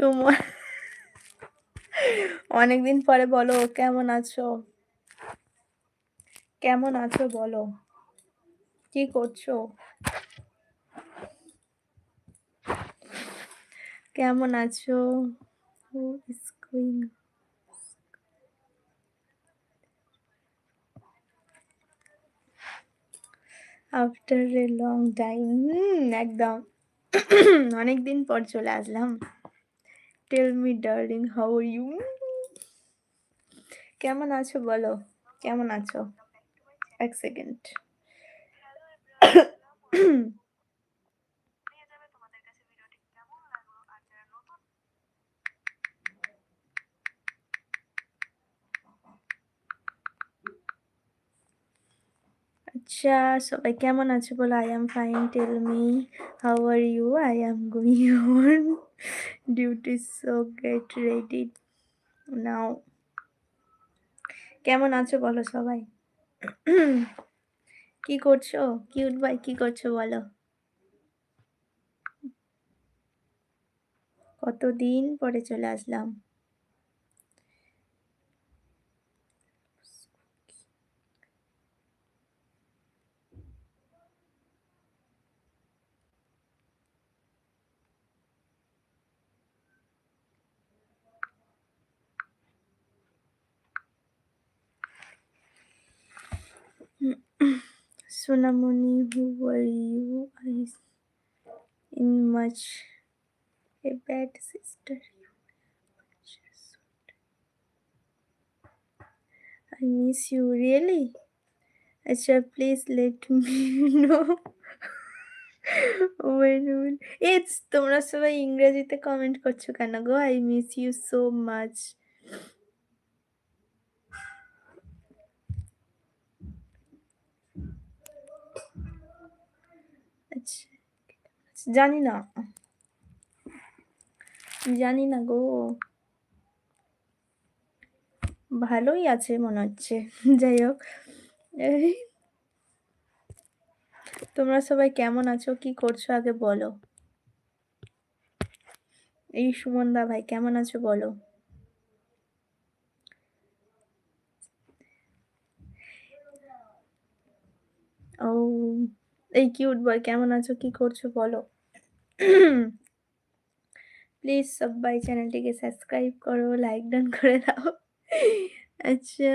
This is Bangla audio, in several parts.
সুমন অনেকদিন পরে বলো, কেমন আছো? কেমন আছো বলো? কি করছ? কেমন আছো? আফটার এ লং টাইম একদম। অনেকদিন পর চলে আসলাম। Tell me darling how are you কেমন আছো বলো? কেমন আছো? এক সেকেন্ড আচ্ছা সবাই কেমন আছো বলো? I am fine tell me how are you I am on duty so get ready now কেমন আছো বলো সবাই? কি করছ? কিউট ভাই কি করছ বলো? কতদিন পরে চলে আসলাম? Sunamoni, who were you? I in much a bad sister. I miss you really. Acha, please let me know. It's তোমরা সবাই ইংরেজিতে কমেন্ট করছ কেন গো I miss you so much আচ্ছা জানি না জানি না গো। ভালোই আছে মনে হচ্ছে। যাই হোক। তোমরা সবাই কেমন আছো? কি করছ আগে বলো। এই সুমন দা ভাই, কেমন আছো বলো? ও এই কিউট বয়, কেমন আছো? কি করছ বলো? প্লিজ সবাই চ্যানেলটিকে সাবস্ক্রাইব করো, লাইক ডান করে দাও। আচ্ছা।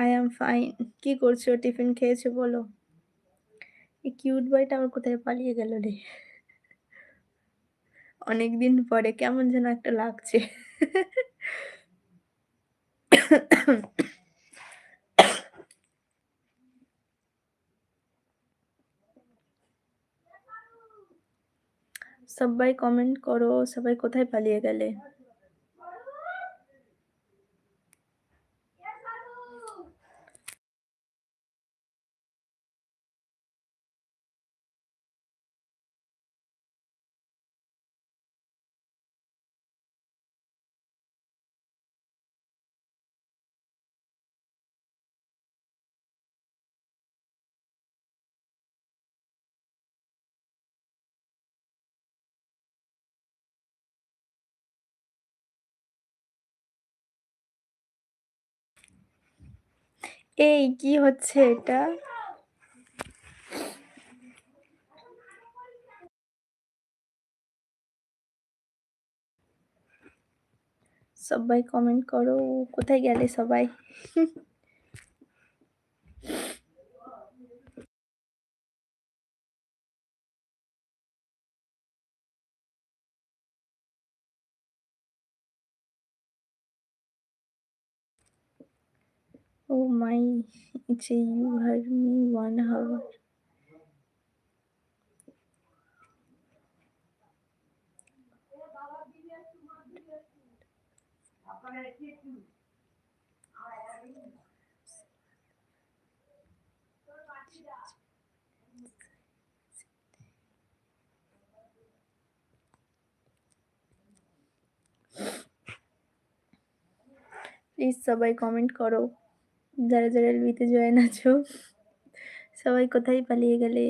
আই এম ফাইন কি করছ? টিফিন খেয়েছো বলো? এই কিউট বয়টা আবার কোথায় পালিয়ে গেল রে? অনেকদিন পরে কেমন যেন একটা লাগছে। সবাই কমেন্ট করো সবাই কোথায় পালিয়ে গেলে এই কি হচ্ছে এটা? সবাই কমেন্ট করো কোথায় গেলে সবাই? Oh my, it's a you heard me one hour. Please সবাই কমেন্ট করো যারা যারা এলবিতে জয়েন আছো সবাই কোথায় পালিয়ে গেলে?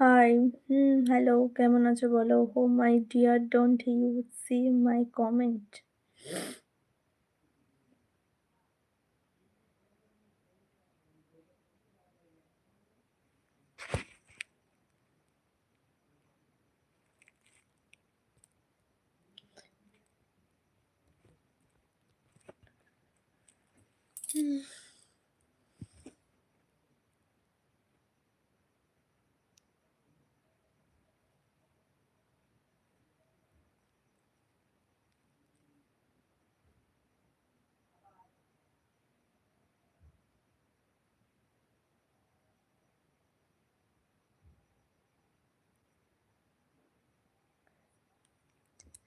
হাই, হুম, হ্যালো, কেমন আছো বলো? হো my dear don't you see my comment?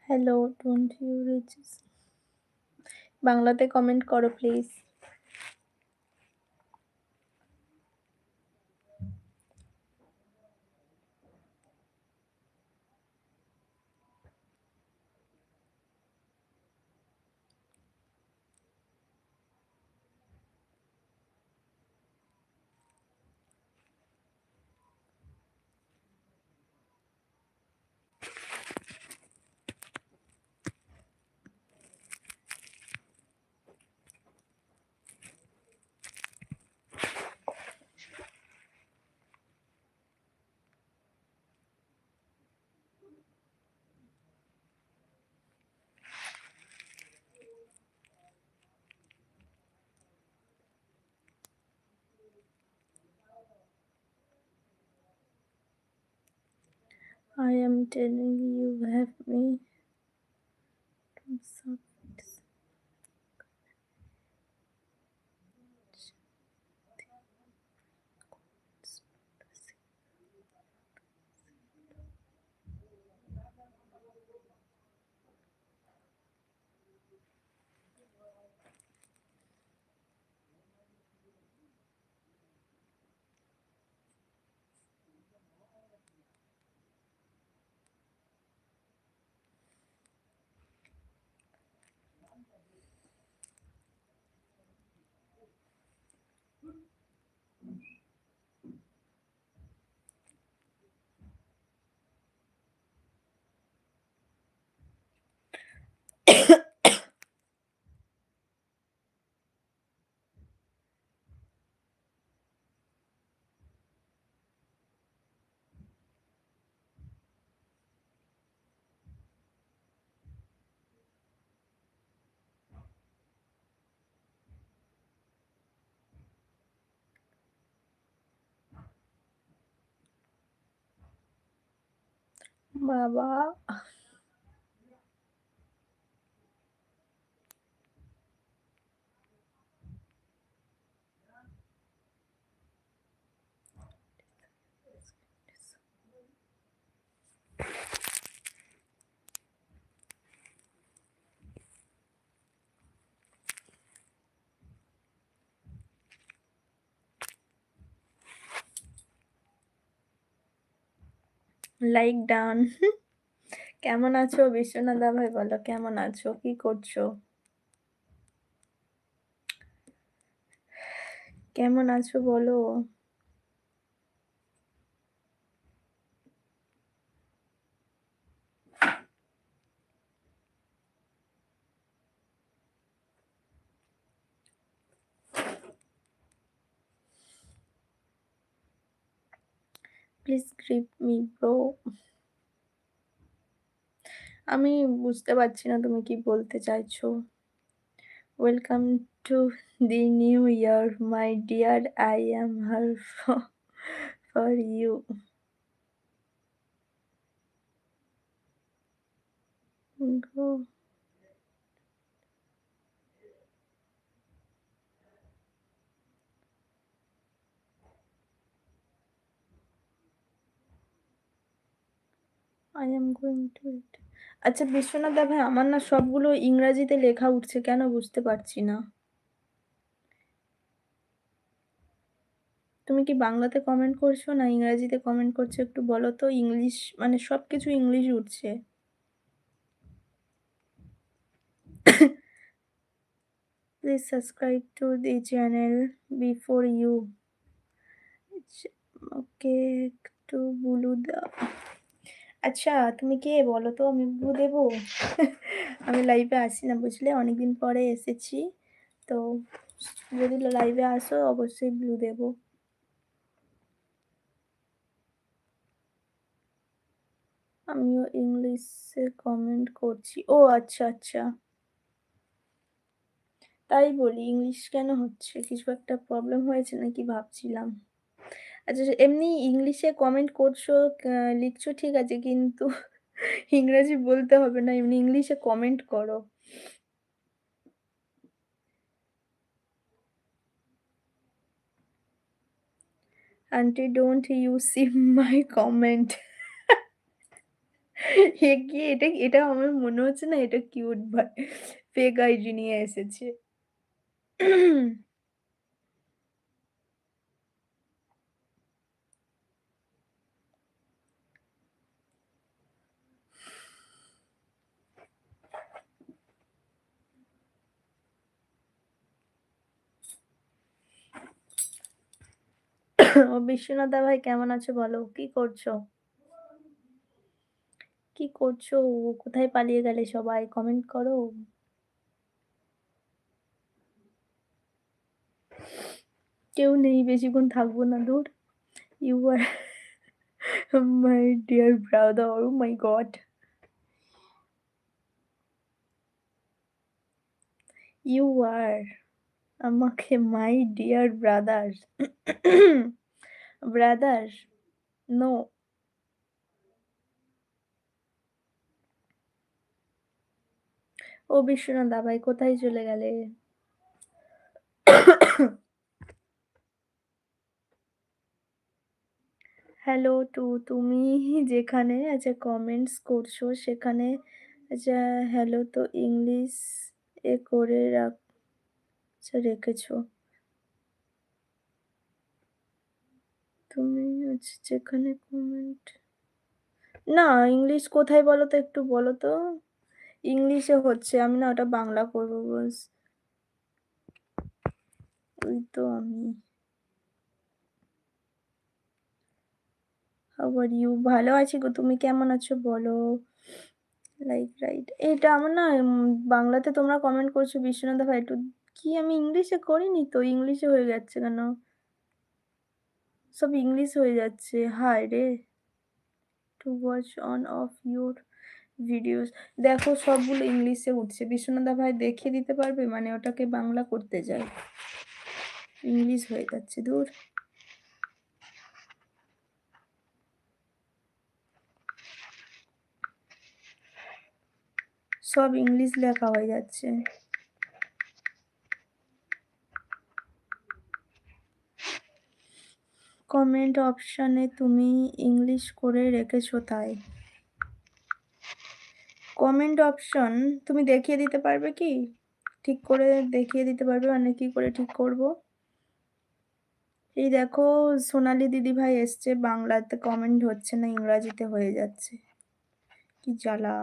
Hello, don't you reach বাংলাতে কমেন্ট করো please. I am telling you have me 妈妈。like done. কেমন আছো বিশ্বনাথ দা ভাই বলো, কেমন আছো? কি করছ? কেমন আছো বলো? Please grip me bro. আমি বুঝতে পারছি না তুমি কি বলতে চাইছো। Welcome the new year, my dear. I am here for, for you. Go. I am going to eat আচ্ছা বিশ্বনাথ দা ভাই, আমার না সবগুলো ইংরাজিতে লেখা উঠছে, কেন বুঝতে পারছি না? তুমি কি বাংলাতে কমেন্ট করছ না ইংরাজিতে কমেন্ট করছ? একটু বলো তো, ইংলিশ মানে সব কিছু ইংলিশ উঠছে। Please subscribe to the channel before you okay একটু বুলু দাও আচ্ছা তুমি কে? বলো তো, আমি ব্লু দেবো। আমি লাইভে আসি না, বুঝলে? অনেকদিন পরে এসেছি। তো যদি লাইভে আসো, অবশ্যই ব্লু দেবো। আমিও ইংলিশে কমেন্ট করছি। ও আচ্ছা আচ্ছা। তাই বলি, ইংলিশ কেন হচ্ছে? কিছু একটা প্রবলেম হয়েছে নাকি ভাবছিলাম। আচ্ছা এমনি ইংলিশে কমেন্ট করছ লিখছো, ঠিক আছে, কিন্তু ইংরাজি বলতে হবে না, এমনি ইংলিশে কমেন্ট করো। Aunty don't you see my comment কি, এটা এটা আমার মনে হচ্ছে না, এটা কিউট ভাই ফেক আইডি নিয়ে এসেছে। বিশ্বনাথা ভাই কেমন আছো বলো? কি করছ? কি করছ? কোথায় পালিয়ে গেলে সবাই? কমেন্ট করো। কেউ নেই, বেশিক্ষণ থাকব না, দূর। You are my dear brother oh my god you are আমাকে my dear brother brother no oh Biswanath দাবাই, কোথায় চলে গেলে? হ্যালো টু তুমি যেখানে আচ্ছা কমেন্টস করছ, সেখানে আচ্ছা হ্যালো তো ইংলিশ এ করে রাখ, রেখেছো। তুমি যেখানে কমেন্ট না ইংলিশ কোথায় বলো তো একটু বলো তো ইংলিশে হচ্ছে, আমি না ওটা বাংলা করব বস। ওই তো আমি। আবার ইউ ভালো আছি গো, তুমি কেমন আছো বলো? লাইক রাইট এটা আমার না বাংলাতে তোমরা কমেন্ট করছ বিশ্বনাথ ভাই, একটু কি আমি ইংলিশে করিনি তো? ইংলিশে হয়ে যাচ্ছে কেন? সব ইংলিশ হয়ে যাচ্ছে, হায় রে। To watch on of your videos দেখো, সবগুলো ইংলিশে উঠছে। বিশ্বনাথা ভাই দেখিয়ে দিতে পারবে? মানে ওটাকে বাংলা করতে যাই ইংলিশ হয়ে যাচ্ছে, দূর। সব ইংলিশ লেখা হয়ে যাচ্ছে। কমেন্ট অপশানে তুমি ইংলিশ করে রেখেছো তাই। কমেন্ট অপশন তুমি দেখিয়ে দিতে পারবে কি? ঠিক করে দেখিয়ে দিতে পারবে মানে কি করে ঠিক করব? এই দেখো সোনালি দিদি ভাই এসছে, বাংলাতে কমেন্ট হচ্ছে না, ইংরাজিতে হয়ে যাচ্ছে। কি জ্বালা।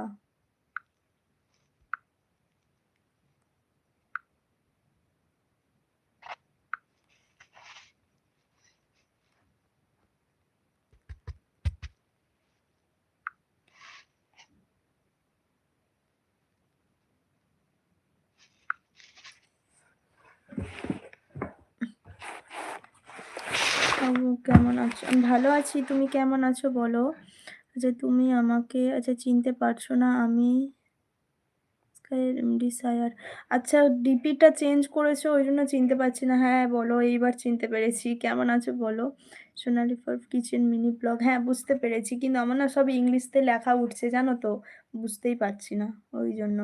কেমন আছো, আমি ভালো আছি, তুমি কেমন আছো বলো? আচ্ছা তুমি আমাকে আচ্ছা চিনতে পারছ না আমি স্কাইয়ের এমডি সায়ার আচ্ছা ডিপিটা চেঞ্জ করেছ, ওই জন্য চিনতে পারছি না। হ্যাঁ বলো, এইবার চিনতে পেরেছি। কেমন আছো বলো? Sonali for kitchen mini blog. হ্যাঁ বুঝতে পেরেছি, কিন্তু আমার না সব ইংলিশতে লেখা উঠছে, জানো তো? বুঝতেই পারছি না, ওই জন্য।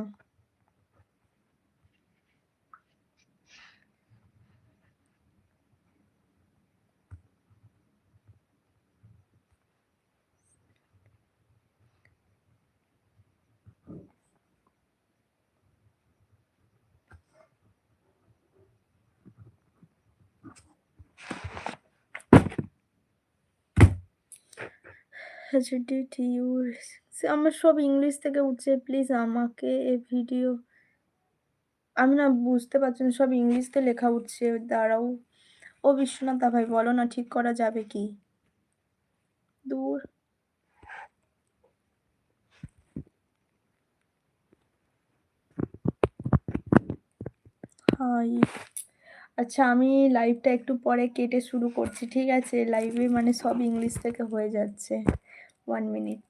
ডিড ইউ আমার সব ইংলিশ থেকে উঠছে প্লিজ আমাকে এ ভিডিও আমি না বুঝতে পারছি না, সব ইংলিশতে লেখা উঠছে, দাঁড়াও। ও বিশ্বনাথ ভাই বলো না ঠিক করা যাবে কি? দূর। হাই। আচ্ছা আমি লাইভটা একটু পরে কেটে শুরু করছি, ঠিক আছে? লাইভে মানে সব ইংলিশ থেকে হয়ে যাচ্ছে। One minute